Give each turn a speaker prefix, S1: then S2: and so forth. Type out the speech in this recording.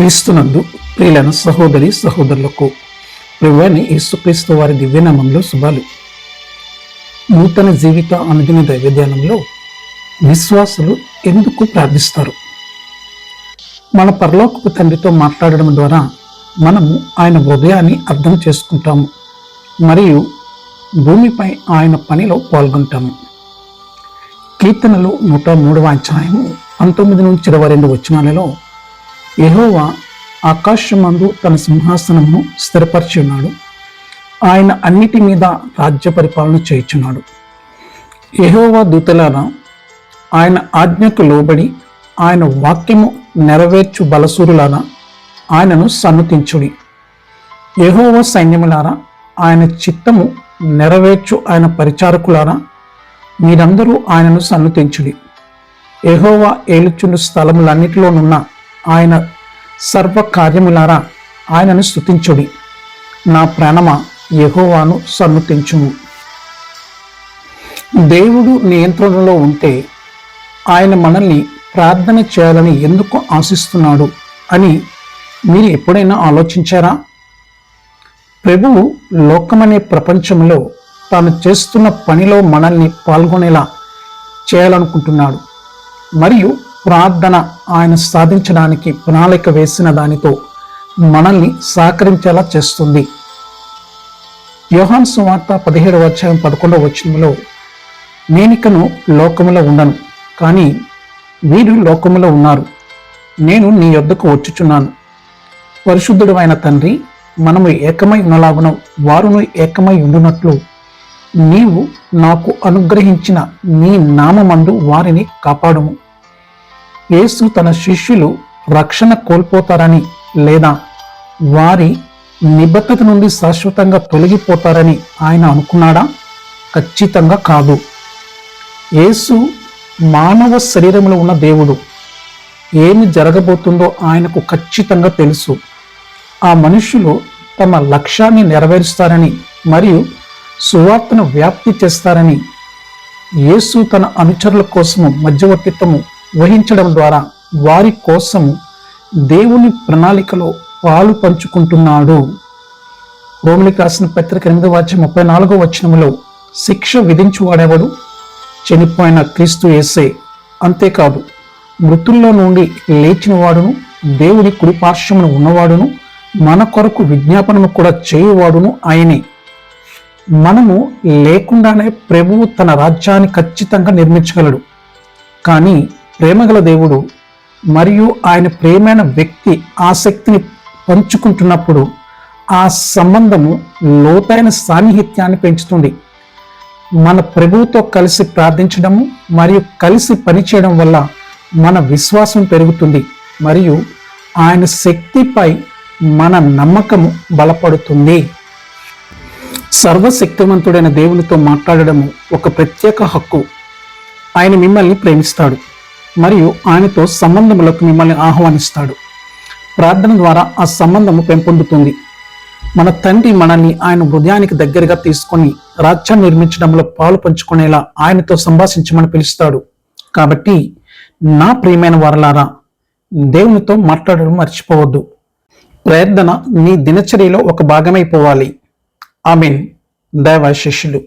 S1: క్రీస్తునందు ప్రియులైన సహోదరి సహోదరులకు ప్రభువైన యేసుక్రీస్తు వారి దివ్యనామంలో శుభాలు. నూతన జీవిత అనుదిన దైవధ్యానంలో విశ్వాసులు ఎందుకు ప్రార్థిస్తారు? మన పరలోకపు తండ్రితో మాట్లాడడం ద్వారా మనము ఆయన హృదయాన్ని అర్థం చేసుకుంటాము మరియు భూమిపై ఆయన పనిలో పాల్గొంటాము. కీర్తనలు నూట మూడవ అధ్యాయము పంతొమ్మిది నుంచి ఇరవై రెండు వచనాలలో యహోవా ఆకాశమందు తన సింహాసనమును స్థిరపరిచి ఉన్నాడు ఆయన అన్నిటి మీద రాజ్య పరిపాలన చేయుచున్నాడు. యహోవా దూతలారా ఆయన ఆజ్ఞకు లోబడి ఆయన వాక్యము నెరవేర్చు బలసూరులారా ఆయనను సన్నుతించుడి. యెహోవా సైన్యములారా ఆయన చిత్తము నెరవేర్చు ఆయన పరిచారకులారా మీరందరూ ఆయనను సన్నుతించుడి. యహోవా ఏలుచుండు స్థలములన్నిటిలోనున్న ఆయన సర్వ కార్యములారా ఆయనను స్థుతించుడి నా ప్రాణమ యహోవాను సన్నుతించుము. దేవుడు నియంత్రణలో ఉంటే ఆయన మనల్ని ప్రార్థన చేయాలని ఎందుకు ఆశిస్తున్నాడు అని మీరు ఎప్పుడైనా ఆలోచించారా? ప్రభువు లోకమనే ప్రపంచంలో తాను చేస్తున్న పనిలో మనల్ని పాల్గొనేలా చేయాలనుకుంటున్నాడు. మరియు ప్రార్థన ఆయన సాధించడానికి ప్రణాళిక వేసిన దానితో మనల్ని సహకరించేలా చేస్తుంది. యోహాన్ సువార్త పదిహేడవ అధ్యాయం పదకొండవ వచనంలో నేనికను లోకములో ఉండను కానీ వీరు లోకములో ఉన్నారు. నేను నీ యొద్దకు వచ్చుచున్నాను. పరిశుద్ధుడు అయిన తండ్రి మనము ఏకమై ఉన్నలాగున వారును ఏకమై ఉండునట్లు నీవు నాకు అనుగ్రహించిన నీ నామమందు వారిని కాపాడుము. యేసు తన శిష్యులు రక్షణ కోల్పోతారని లేదా వారి నిబద్ధత నుండి శాశ్వతంగా తొలగిపోతారని ఆయన అనుకున్నాడా? ఖచ్చితంగా కాదు. యేసు మానవ శరీరంలో ఉన్న దేవుడు. ఏమి జరగబోతుందో ఆయనకు ఖచ్చితంగా తెలుసు. ఆ మనుషులు తమ లక్ష్యాన్ని నెరవేరుస్తారని మరియు సువార్తను వ్యాప్తి చేస్తారని యేసు తన అనుచరుల కోసము మధ్యవర్తిత్వము వహించడం ద్వారా వారి కోసం దేవుని ప్రణాళికలో పాలు పంచుకుంటున్నాడు. రోమిలికి రాసిన పత్రిక ఎనిమిదవ వాచ్యం ముప్పై నాలుగో వచనంలో శిక్ష విధించువాడెవడు? చనిపోయిన క్రీస్తు ఏసే అంతేకాదు మృతుల్లో నుండి లేచిన వాడును దేవుని కుడిపార్శ్వమును ఉన్నవాడును మన కొరకు విజ్ఞాపనము కూడా చేయువాడును ఆయనే. మనము లేకుండానే ప్రభువు తన రాజ్యాన్ని ఖచ్చితంగా నిర్మించగలడు. కానీ ప్రేమగల దేవుడు మరియు ఆయన ప్రేమైన వ్యక్తి ఆసక్తిని పంచుకుంటున్నప్పుడు ఆ సంబంధము లోతైన సాన్నిహిత్యాన్ని పెంచుతుంది. మన ప్రభువుతో కలిసి ప్రార్థించడము మరియు కలిసి పనిచేయడం వల్ల మన విశ్వాసం పెరుగుతుంది మరియు ఆయన శక్తిపై మన నమ్మకము బలపడుతుంది. సర్వశక్తివంతుడైన దేవునితో మాట్లాడడము ఒక ప్రత్యేక హక్కు. ఆయన మిమ్మల్ని ప్రేమిస్తాడు. మరియు ఆయనతో సంబంధములకు మిమ్మల్ని ఆహ్వానిస్తాడు. ప్రార్థన ద్వారా ఆ సంబంధము పెంపొందుతుంది. మన తండ్రి మనల్ని ఆయన హృదయానికి దగ్గరగా తీసుకొని రాజ్యాన్ని నిర్మించడంలో పాలు పంచుకునేలా ఆయనతో సంభాషించమని పిలుస్తాడు. కాబట్టి నా ప్రియమైన వారలారా దేవునితో మాట్లాడడం మర్చిపోవద్దు. ప్రార్థన నీ దినచర్యలో ఒక భాగమైపోవాలి. మీన్ దైవ శిష్యులు